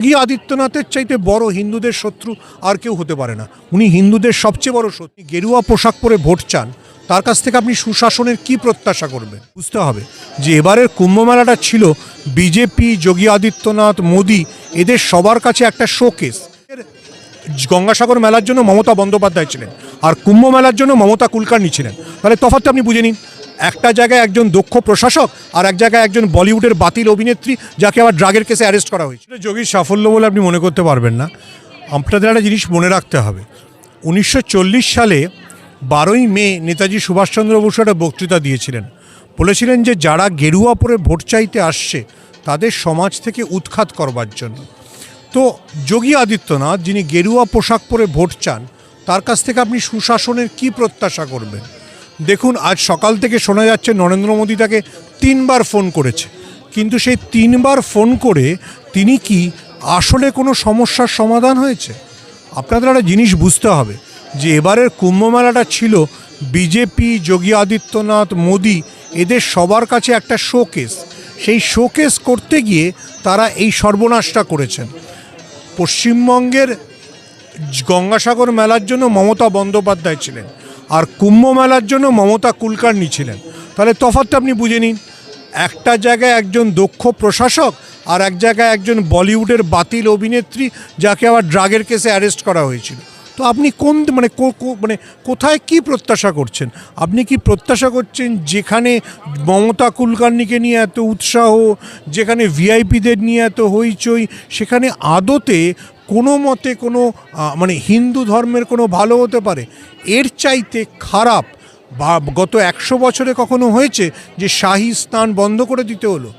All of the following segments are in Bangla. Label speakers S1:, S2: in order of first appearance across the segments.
S1: যোগী আদিত্যনাথের চাইতে বড় হিন্দুদের শত্রু আর কেউ হতে পারে না। উনি হিন্দুদের সবচেয়ে বড় শত্রু। গেরুয়া পোশাক পরে ভোট চান। তার কাছ থেকে আপনি সুশাসনের কি প্রত্যাশা করবেন? বুঝতে হবে যে এবারের কুম্ভমেলাটা ছিল বিজেপি, যোগী আদিত্যনাথ, মোদি, এদের সবার কাছে একটা শোকেস। গঙ্গাসাগর মেলার জন্য মমতা বন্দ্যোপাধ্যায় ছিলেন আর কুম্ভ মেলার জন্য মমতা কুলকার্নি ছিলেন। তাহলে তফাৎটা আপনি বুঝে নিন। একটা জায়গায় একজন দক্ষ প্রশাসক আর এক জায়গায় একজন বলিউডের বাতিল অভিনেত্রী যাকে আবার ড্রাগের কেসে অ্যারেস্ট করা হয়েছে। যোগীর সাফল্য বলে আপনি মনে করতে পারবেন না। আপনাদের একটা জিনিস মনে রাখতে হবে। উনিশশো চল্লিশ সালে বারোই মে নেতাজি সুভাষচন্দ্র বসু একটা বক্তৃতা দিয়েছিলেন। বলেছিলেন যে যারা গেরুয়া পরে ভোট চাইতে আসছে, তাদের সমাজ থেকে উৎখাত করবার জন্য। তো যোগী আদিত্যনাথ যিনি গেরুয়া পোশাক পরে ভোট চান, তার কাছ থেকে আপনি সুশাসনের কি প্রত্যাশা করবেন? দেখুন, আজ সকাল থেকে শোনা যাচ্ছে নরেন্দ্র মোদী তাকে তিনবার ফোন করেছে। কিন্তু সেই তিনবার ফোন করে তিনি কি আসলে কোনো সমস্যার সমাধান হয়েছে? আপনাদের একটা জিনিস বুঝতে হবে, যে এবারের কুম্ভ মেলাটা ছিল বিজেপি, যোগী আদিত্যনাথ, মোদি, এদের সবার কাছে একটা শোকেস। সেই শোকেস করতে গিয়ে তারা এই সর্বনাশটা করেছেন। পশ্চিমবঙ্গের গঙ্গাসাগর মেলার জন্য মমতা বন্দ্যোপাধ্যায় ছিলেন। আর কুম্ভ মেলার জন্য মমতা কুলকার্নি ছিলেন। তাহলে তফাৎটা আপনি বুঝে নিন। একটা জায়গায় একজন দক্ষ প্রশাসক আর এক জায়গায় একজন বলিউডের বাতিল অভিনেত্রী যাকে আবার ড্রাগের কেসে অ্যারেস্ট করা হয়েছিল। তো আপনি কোন মানে মানে কোথায় কি প্রত্যাশা করছেন? আপনি কি প্রত্যাশা করছেন যেখানে মমতা কুলকার্নিকে নিয়ে এত উৎসাহ, যেখানে ভিআইপিদের নিয়ে এত হইচই, সেখানে আদতে কোনো মতে কোনো মানে হিন্দু ধর্মের কোনো ভালো হতে পারে। এর চাইতে খারাপ বা গত একশো বছরে কখনো হয়েছে যে শাহী স্নান বন্ধ করে দিতে হলো?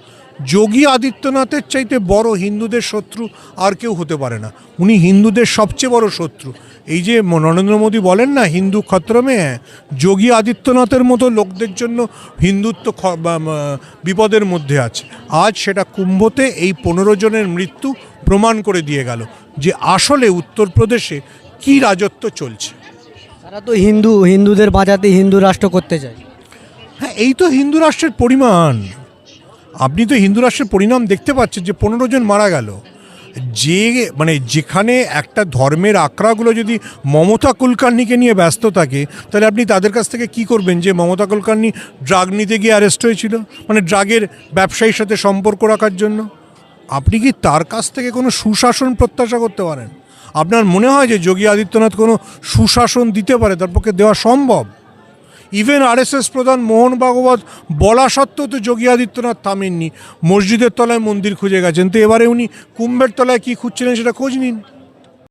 S1: যোগী আদিত্যনাথের চাইতে বড় হিন্দুদের শত্রু আর কেউ হতে পারে না। উনি হিন্দুদের সবচেয়ে বড় শত্রু। এই যে নরেন্দ্র মোদী বলেন না, হিন্দু খত্রমে হ্যাঁ যোগী আদিত্যনাথের মতো লোকদের জন্য হিন্দুত্ব বিপদের মধ্যে আছে। আজ সেটা কুম্ভতে এই পনেরো জনের মৃত্যু প্রমাণ করে দিয়ে গেল। যে আসলে উত্তরপ্রদেশে কি রাজত্ব চলছে?
S2: তারা তো হিন্দু হিন্দুদের বাঁচাতে হিন্দু রাষ্ট্র করতে চায়।
S1: হ্যাঁ এই তো হিন্দু রাষ্ট্রের পরিমাণ। আপনি তো হিন্দু রাষ্ট্রের পরিণাম দেখতে পাচ্ছেন যে পনেরো জন মারা গেল। যে মানে যেখানে একটা ধর্মের আঁকড়াগুলো যদি মমতা কুলকার্নিকে নিয়ে ব্যস্ত থাকে তাহলে আপনি তাদের কাছ থেকে কি করবেন যে মমতা কুলকার্নি ড্রাগ নিতে গিয়ে অ্যারেস্ট হয়েছিল? মানে ড্রাগের ব্যবসায়ীর সাথে সম্পর্ক রাখার জন্য? আপনি কি তার কাছ থেকে কোনো সুশাসন প্রত্যাশা করতে পারেন? আপনার মনে হয় যে যোগী আদিত্যনাথ কোনো সুশাসন দিতে পারে, তার পক্ষে দেওয়া সম্ভব? ইভেন আরএসএস প্রধান মোহন ভাগবত বলা সত্ত্বেও তো যোগী আদিত্যনাথ থামেননি। মসজিদের তলায় মন্দির খুঁজে গেছেন, তো এবারে উনি কুম্ভের তলায় কী খুঁজছিলেন সেটা খোঁজ নিন।